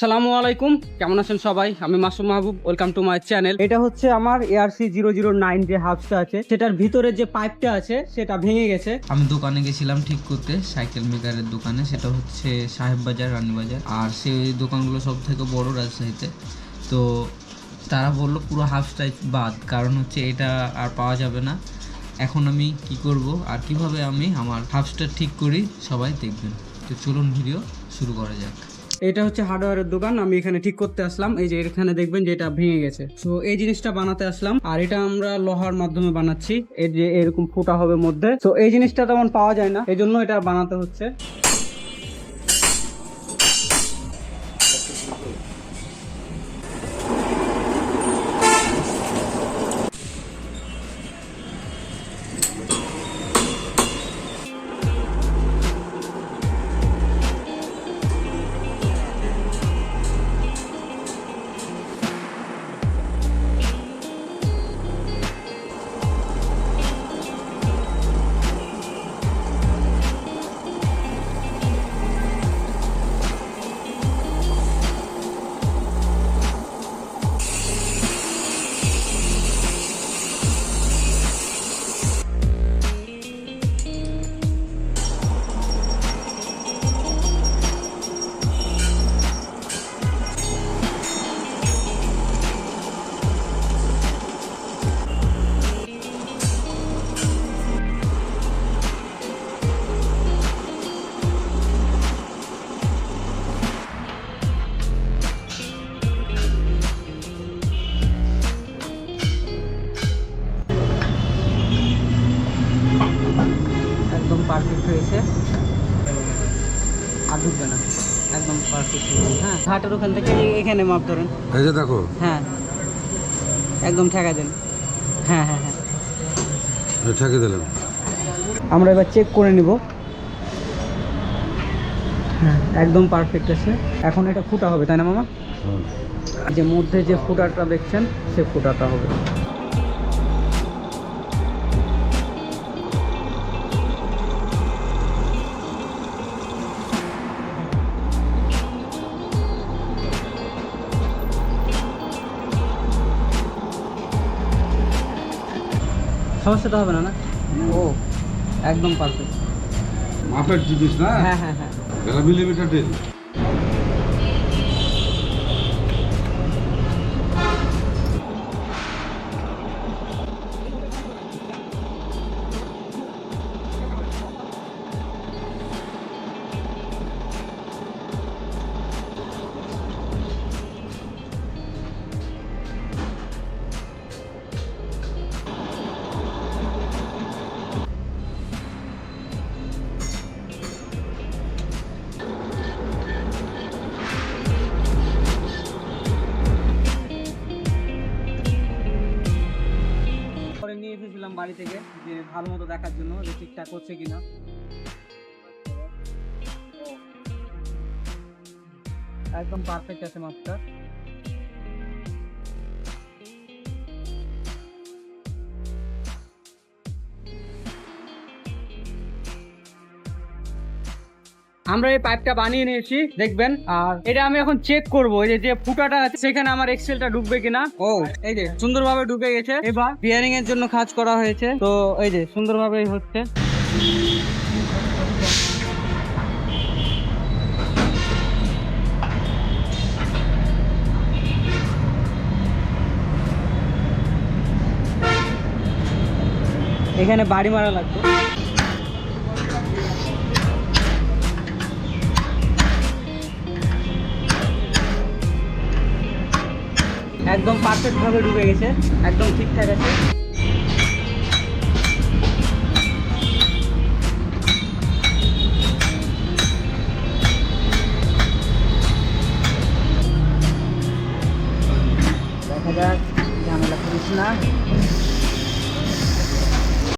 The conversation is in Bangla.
সালামু আলাইকুম, কেমন আছেন সবাই? আমি Masum Mahbub welcome to my channel এটা হচ্ছে আমার এআরসি জিরো জিরো নাইন যে হাউসটা আছে, সেটার ভিতরে যে পাইপটা আছে, সেটা ভেঙে গেছে। আমি দোকানে গেছিলাম ঠিক করতে সাইকেল মেকারের দোকানে, সেটা হচ্ছে সাহেব বাজার রানীবাজার আর সেই দোকানগুলো সব থেকে বড় রাজশাহীতে তো তারা বলল পুরো হাফ স্টাইচ বাদ, কারণ হচ্ছে এটা আর পাওয়া যাবে না। এখন আমি কি করব, আর কীভাবে আমি আমার হাফ স্টার ঠিক করি, সবাই দেখবেন। তো চলুন ভিডিও শুরু করা যাক। এটা হচ্ছে হার্ডওয়্যারের দোকান, আমি এখানে ঠিক করতে আসলাম। এই যে এখানে দেখবেন যে এটা ভেঙে গেছে। তো এই জিনিসটা বানাতে আসলাম, আর এটা আমরা লোহার মাধ্যমে বানাচ্ছি। এই যে এরকম ফুটা হবে মধ্যে। তো এই জিনিসটা তেমন পাওয়া যায় না এই জন্য এটা বানাতে হচ্ছে। পারফেক্ট হয়েছে। আর ঢুকবে না। একদম পারফেক্ট হয়েছে হ্যাঁ। ঘাটের ওখান থেকে এখানে মাপ ধরেন। এই যে দেখো। হ্যাঁ। একদম ঠেকা দেন। হ্যাঁ হ্যাঁ হ্যাঁ। ঠেকে দিলাম। আমরা এবার চেক করে নিব। হ্যাঁ একদম পারফেক্ট আছে। এখন এটা ফুটা হবে তাই না মামা। যে মধ্যে যে ফুটাটা দেখছেন সে ফুটাটা হবে। সমস্যাটা হবে না না? ও একদম পারফেক্ট মাপের জিনিস না? হ্যাঁ হ্যাঁ হ্যাঁ। মিলিমিটার দিন নিয়ে বাড়ি থেকে যে ভালো মতো দেখার জন্য যে ঠিকঠাক হচ্ছে কিনা। একদম পারফেক্ট আছে মাপটা আমরা এই পাইপটা বানিয়ে নিয়েছি, দেখবেন। আর এটা আমি এখন চেক করব, এই যে ফুটাটা আছে, সেখানে আমার এক্সেলটা ঢুকবে কিনা। ও, এই যে, সুন্দরভাবে ঢুকে গেছে। এবার বিয়ারিং এর জন্য কাজ করা হয়েছে। তো, এই যে সুন্দরভাবে হচ্ছে। এখানে বাড়ি মারা লাগবে। একদম পারফেক্টভাবে ঢুকে গেছে একদম ঠিকঠাক আছে।